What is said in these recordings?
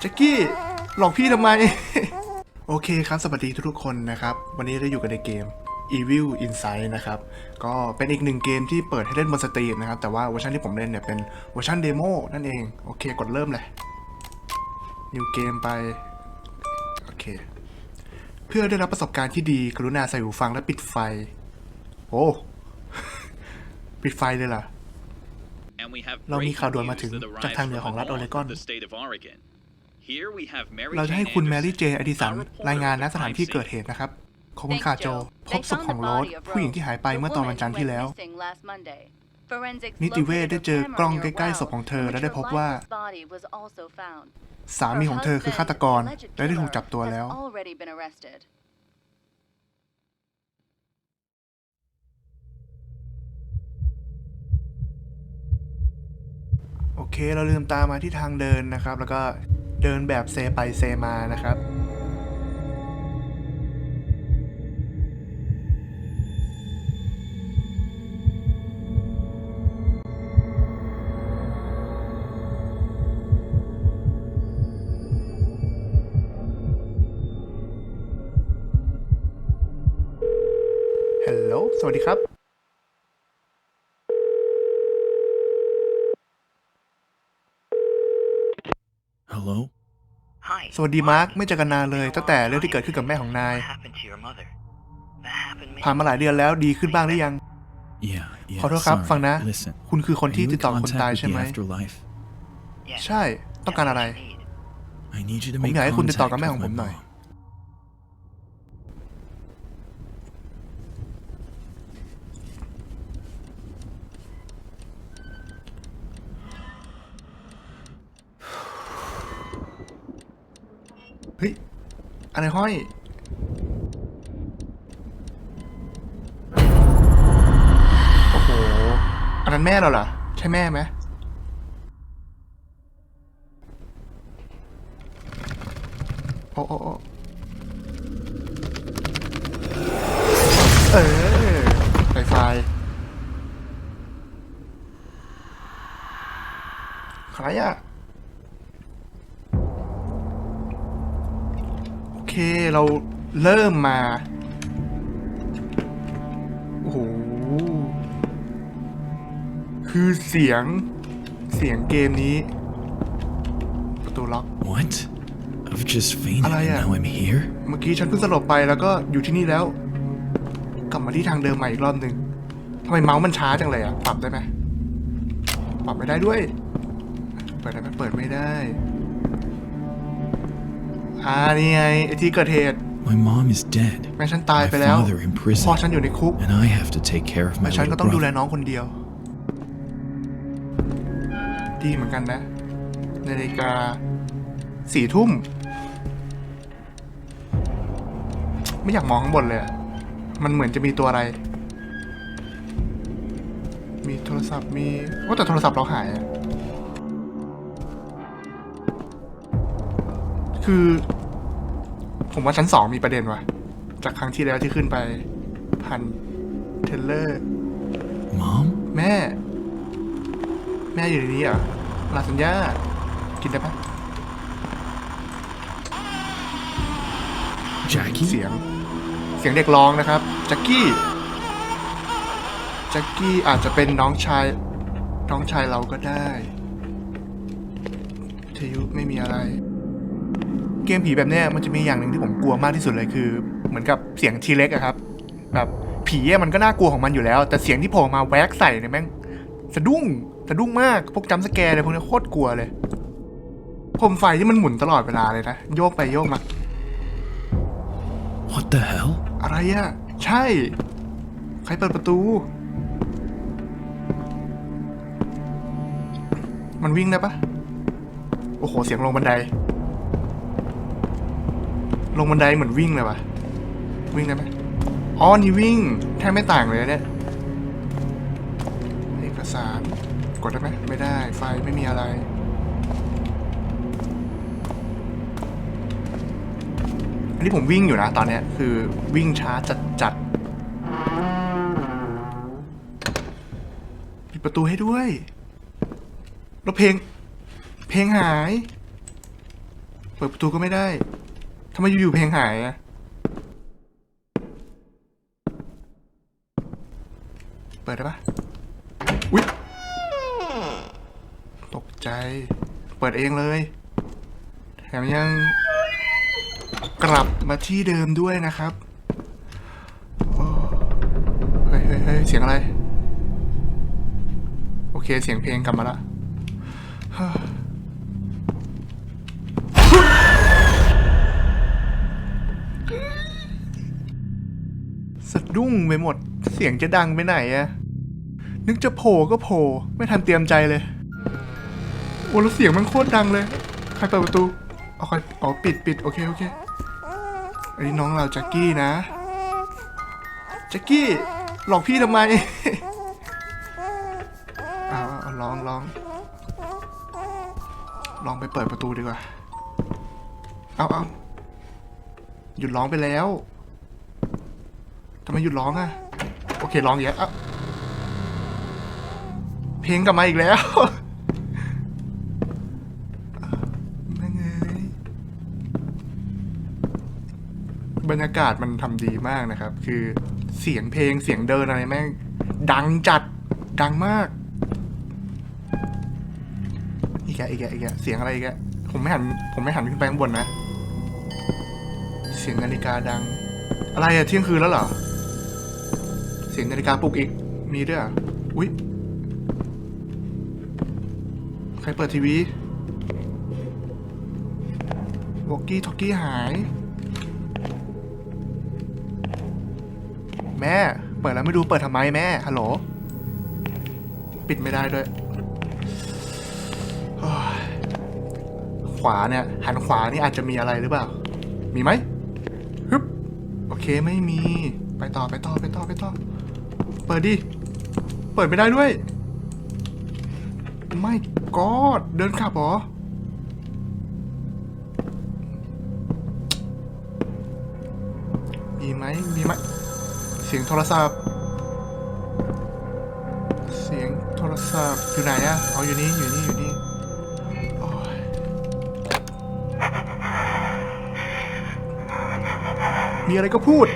แจ็คกี้หลอกพี่ทำไม โอเคครับ สวัสดีทุกๆคนนะครับ วันนี้เราอยู่กันในเกม Evil Insight นะครับ ก็เป็นอีกหนึ่งเกมที่เปิดให้เล่นบนสตรีมนะครับ แต่ว่าเวอร์ชันที่ผมเล่นเนี่ยเป็นเวอร์ชันเดโมนั่นเอง โอเค กดเริ่มเลย New Game ไป โอเค เพื่อได้รับประสบการณ์ที่ดีกรุณาใส่หูฟังและปิดไฟ โอ้ ปิดไฟเลยเหรอเรามีข่าวด่วนมาถึงจากทางเหนือของรัฐโอเรกอน เราจะให้คุณแมรี่เจอดิสันรายงานณสถานที่เกิดเหตุนะครับ ขอบคุณค่ะโจ พบศพของโรสผู้หญิงที่หายไปเมื่อตอนวันจันทร์ที่แล้ว นิติเวชได้เจอกล้องใกล้ๆศพของเธอและได้พบว่า สามีของเธอคือฆาตกรและได้ถูกจับตัวแล้ว โอเคเราลืมตามาที่ทางเดินนะครับ แล้วก็ เดินแบบเซไปเซมานะครับฮัลโหลสวัสดีครับ สวัสดีมาร์คไม่เจอกันนานเลยตั้งแต่เรื่องที่เกิดขึ้นกับแม่ของนาย ผ่านมาหลายเดือนแล้วดีขึ้นบ้างหรือยัง Yeah, yeah. ขอโทษครับ sorry. ฟังนะ Listen, คุณคือคน are ที่ you ติ in ดต่อกับคน contact ตาย with ใช่ the ไหม afterlife? ใช่ ต้องการอะไร I need you to ผม make อยากให้คุณติดต่อ contact กับแม่ with ของผม my หน่อย เฮ้ย อะไรห้อย โอ้โห อันนั้นแม่เราเหรอ ใช่แม่ไหมโอ้โอ้เออไฟไฟใครอะ เคเราเริ่มมา โอ้โห คือเสียง เสียงเกมนี้ ประตูล็อก What? I've just fainted and Alaya. now I'm here? เมื่อกี้ฉันเพิ่งสลบไปแล้วก็อยู่ที่นี่แล้ว กลับมาที่ทางเดิมใหม่อีกรอบหนึ่งทำไมเมาส์มันช้าจังเลยอะปรับได้ไหมปรับไม่ได้ด้วย เปิดได้ไหมเปิดไม่ได้ อ่านี่ไงไอที่เกิดเหตุ My mom is dead. แม่ฉันตาย My ไปแล้ว father in พ่อ prison. ฉันอยู่ในคุก And I have to take care of my แต่ฉันก็ little ต้องดูแล brother. น้องคนเดียว ดีเหมือนกันนะนาฬิกาสี่ทุ่ม ไม่อยากมองข้างบนเลยอะมันเหมือนจะมีตัวอะไร มีโทรศัพท์มีว่าแต่โทรศัพท์เราหายอะคือ ผมว่าชั้นสองมีประเด็นว่ะ จากครั้งที่แล้วที่ขึ้นไปผ่านเทรลเลอร์ Mom? แม่ แม่อยู่ในนี้เหรอลาสัญญา กินได้ปะ Jackie? เสียง เสียงเด็กร้องนะครับ แจ็คกี้ แจ็คกี้อาจจะเป็นน้องชาย น้องชายเราก็ได้วิทยุไม่มีอะไร เกมผีแบบเนี้ยมันจะมีอย่างหนึ่งที่ผมกลัวมากที่สุดเลยคือ เหมือนกับเสียงทีเล็กอะครับ แบบผีอะมันก็น่ากลัวของมันอยู่แล้ว แต่เสียงที่โผล่มาแวกใส่เนี่ยแม่งสะดุ้งสะดุ้งมากพวกจัมป์สแกร์อะไรพวกนี้โคตรกลัวเลยโคมไฟที่มันหมุนตลอดเวลาเลยนะโยกไปโยกมา What the hell? อะไรอะใช่ ใครเปิดประตู มันวิ่งได้ปะโอ้โห เสียงลงบันได ลงบันไดเหมือนวิ่งเลยวะวิ่งได้ไหมอ๋อนี่วิ่งแทบไม่ต่างเลยเนี่ยเอกสารกดได้ไหมไม่ได้ไฟไม่มีอะไรอันนี้ผมวิ่งอยู่นะตอนเนี้ยคือวิ่งช้าจัดจัดปิดประตูให้ด้วยแล้วเพลง เพลงหาย เปิดประตูก็ไม่ได้ ทำไมอยู่ๆเพลงหายอะเปิดได้ปะอุ๊ยตกใจ เปิดเองเลย แถมยังกลับมาที่เดิมด้วยนะครับเฮ้ยเฮ้ยเฮ้ยเสียงอะไร โอเค เสียงเพลงกลับมาละ ดุ้งไปหมด เสียงจะดังไปไหนอะนึกจะโผล่ก็โผล่ไม่ทันเตรียมใจเลย โอ้แล้วเสียงมันโคตรดังเลย ใครเปิดประตูเอาใครอ๋อปิดปิดโอเคโอเค อันนี้น้องเราแจ็คกี้นะแจ็คกี้หลอกพี่ทำไมเอาเอาเอาลองลอง ลองไปเปิดประตูดีกว่า เอาเอาหยุดร้องไปแล้ว ทำไมหยุดร้องอะโอเคร้องอย่างเงี้ยเอาเพลงกลับมาอีกแล้วแม่งเอยบรรยากาศมันทำดีมากนะครับ คือเสียงเพลงเสียงเดินอะไรแม่งดังจัดดังมาก อีกแกอีกแกอีกแกเสียงอะไรอีกแกผมไม่หัน ผมไม่หันขึ้นไปข้างบนนะ เสียงนาฬิกาดัง อะไรอะเที่ยงคืนแล้วเหรอ สียงนาฬิกาปลุกอีก มีด้วยเหรออุ๊ย ใครเปิดทีวีวอกกี้ทอกกี้หาย แม่ เปิดแล้วไม่ดูเปิดทำไมแม่ ฮัลโหล ปิดไม่ได้ด้วยโอ้ยขวาเนี่ย หันขวานี่อาจจะมีอะไรหรือเปล่า มีไหมฮึบ โอเคไม่มี ไปต่อไปต่อไปต่อไปต่อ เปิดดิ เปิดไม่ได้ด้วย ไม่กอดเดินขับหรอ มีไหมมีไหม เสียงโทรศัพท์ เสียงโทรศัพท์อยู่ไหนอะเอ๋อยู่นี่ อยู่นี่ อยู่นี่มีอะไรก็พูด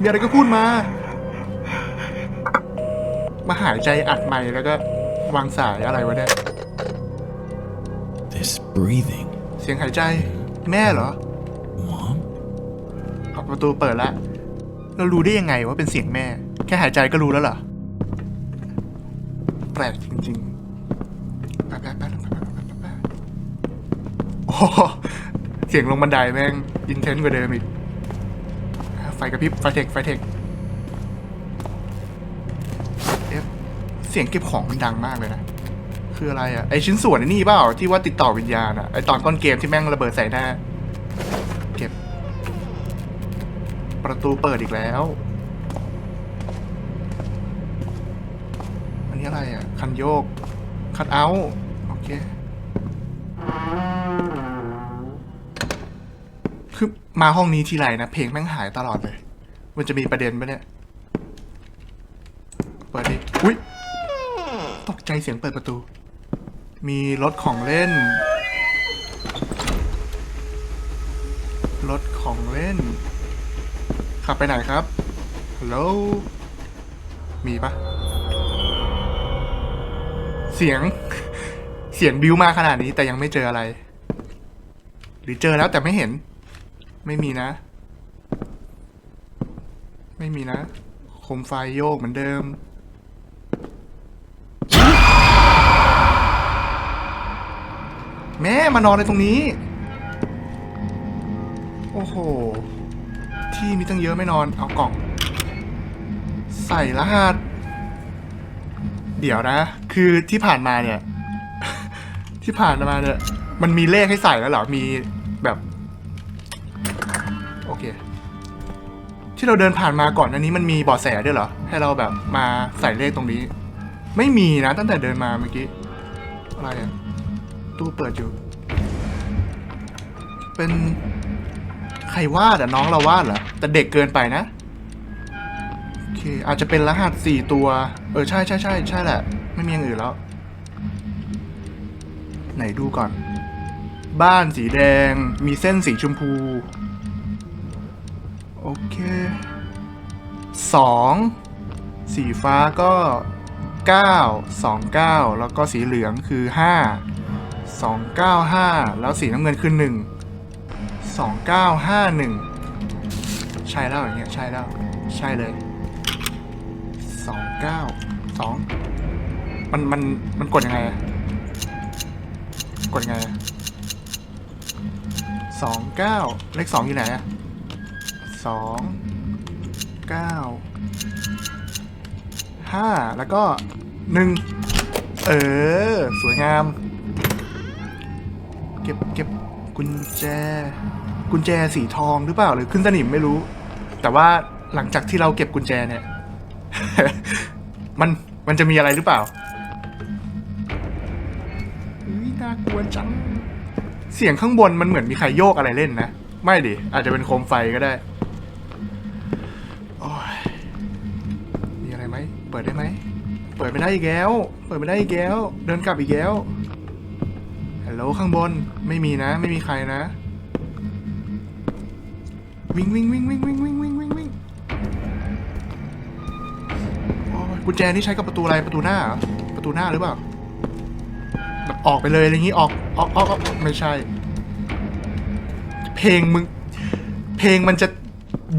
มีอะไรก็พูดมา มาหายใจอัดใหม่แล้วก็วางสายอะไรวะเนี่ย This breathing. เสียงหายใจ แม่เหรอ Mom? เอาประตูเปิดละเรารู้ได้ยังไงว่าเป็นเสียงแม่ แค่หายใจก็รู้แล้วเหรอ แปลกจริงๆแป๊บแป๊บแป๊บแป๊บแป๊บแป๊บแป๊บโอ้โหเสียงลงบันไดแม่ง อินเทนกว่าเดิมอีก ไฟกระพริบไฟเทคไฟเทค สียงเก็บของมันดังมากเลยนะ คืออะไรอะไอชิ้นส่วนไอนี่เปล่าที่ว่าติดต่อวิญญาณอะไอตอนต้นเกมที่แม่งระเบิดใส่หน้า เก็บ ประตูเปิดอีกแล้ว อันนี้อะไรอะคันโยก คัดเอาโอเค คือมาห้องนี้ทีไรนะ เพลงแม่งหายตลอดเลย มันจะมีประเด็นปะเนี่ย เปิดดิ อุ้ย ตกใจเสียงเปิดประตู มีรถของเล่น รถของเล่น ขับไปไหนครับฮัลโหลมีปะเสียง เสียงบิวมาขนาดนี้แต่ยังไม่เจออะไร หรือเจอแล้วแต่ไม่เห็น ไม่มีนะ ไม่มีนะโคมไฟโยกเหมือนเดิม แม่มานอนในตรงนี้ โอ้โห ที่มีตั้งเยอะไม่นอน เอากล่อง ใส่รหัส เดี๋ยวนะ คือที่ผ่านมาเนี่ย ที่ผ่านมาเนี่ย มันมีเลขให้ใส่แล้วเหรอ มีแบบ โอเค ที่เราเดินผ่านมาก่อนอันนี้มันมีบาะแสด้วยเหรอ ให้เราแบบมาใส่เลขตรงนี้ ไม่มีนะ ตั้งแต่เดินมาเมื่อกี้ อะไรอะ ตู้เปิดอยู่ เป็นใครวาดอะน้องเราวาดเหรอ แต่เด็กเกินไปนะ โอเค อาจจะเป็นรหัสสี่ตัว เออ ใช่ใช่ใช่ใช่แหละ ไม่มีอย่างอื่นแล้ว ไหนดูก่อน บ้านสีแดง มีเส้นสีชมพู โอเคสองสีฟ้าก็เก้าสองเก้าแล้วก็สีเหลืองคือห้า สองเก้าห้าแล้วสีน้ำเงินคือหนึ่งสองเก้าห้าหนึ่งใช่แล้วอย่างเงี้ยใช่แล้ว ใช่เลยสองเก้าสองมันมันมันกดยังไงอะกดยังไงสองเก้าเลขสองอยู่ไหนอะสองเก้าห้าแล้วก็หนึ่งเออ สวยงาม เก็บเก็บกุญแจ กุญแจสีทองหรือเปล่าหรือขึ้นสนิมไม่รู้ แต่ว่าหลังจากที่เราเก็บกุญแจเนี่ย มันมันจะมีอะไรหรือเปล่าอุ้ยน่ากลัวจัง เสียงข้างบนมันเหมือนมีใครโยกอะไรเล่นนะ ไม่ดิ อาจจะเป็นโคมไฟก็ได้มีอะไรไหม เปิดได้ไหม เปิดไม่ได้อีกแล้ว เปิดไม่ได้อีกแล้ว เดินกลับอีกแล้ว ฮัลโหลข้างบนไม่มีนะ ไม่มีใครนะ วิ่งวิ่งวิ่งวิ่งวิ่งวิ่งวิ่งวิ่งวิ่งกุญแจนี่ใช้กับประตูอะไรประตูหน้า ประตูหน้าหรือเปล่าออกไปเลยอะไรอย่างงี้ออกออกออกไม่ใช่ เพลงมึง เพลงมันจะ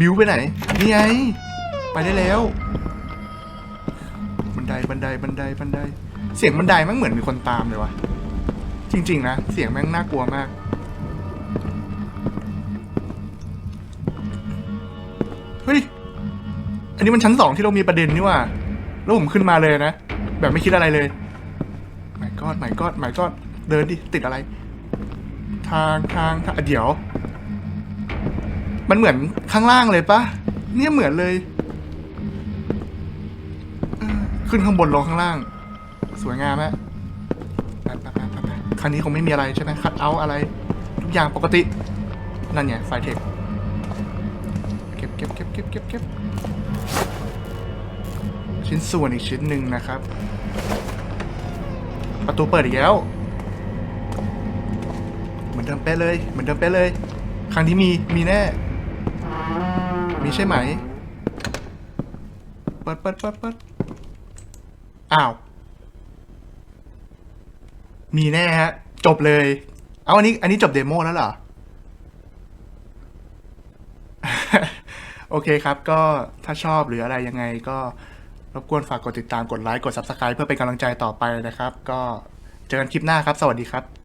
บิวไปไหน นี่ไง ไปได้แล้ว บันไดบันไดบันไดบันได เสียงบันไดมันเหมือนมีคนตามเลยวะ จริง ๆ นะ เสียงแม่งน่ากลัวมาก เฮ้ย อันนี้มันชั้นสองที่เรามีประเด็นนี่ว่า แล้วผมขึ้นมาเลยนะ แบบไม่คิดอะไรเลยไม่กอดไม่กอดไม่กอดเดินดิ ติดอะไร ทางทางทางเดี๋ยว มันเหมือนข้างล่างเลยปะเนี่ยเหมือนเลยขึ้นข้างบนลงข้างล่าง สวยงามไห รั้งนี้คงไม่มีอะไรใช่ไหมคัดเอาอะไร ทุกอย่างปกติ นั่นไงไฟเทคเก็บเก็บเก็บเก็บเก็บเก็บชิ้นส่วนอีกชิ้นหนึ่งนะครับ ประตูเปิดอีกแล้ว เหมือนเดิมเป๊ะเลย เหมือนเดิมเป๊ะเลย ครั้งนี้มี มีแน่ มีใช่ไหม เปิดเปิดเปิดเปิดอ้าว มีแน่ฮะ จบเลย เอาอันนี้ อันนี้จบเดโมแล้วเหรอ โอเคครับ ก็ถ้าชอบหรืออะไรยังไงก็รบกวนฝากกดติดตามกดไลค์กด Subscribe เพื่อเป็นกำลังใจต่อไปนะครับ ก็เจอกันคลิปหน้าครับ สวัสดีครับ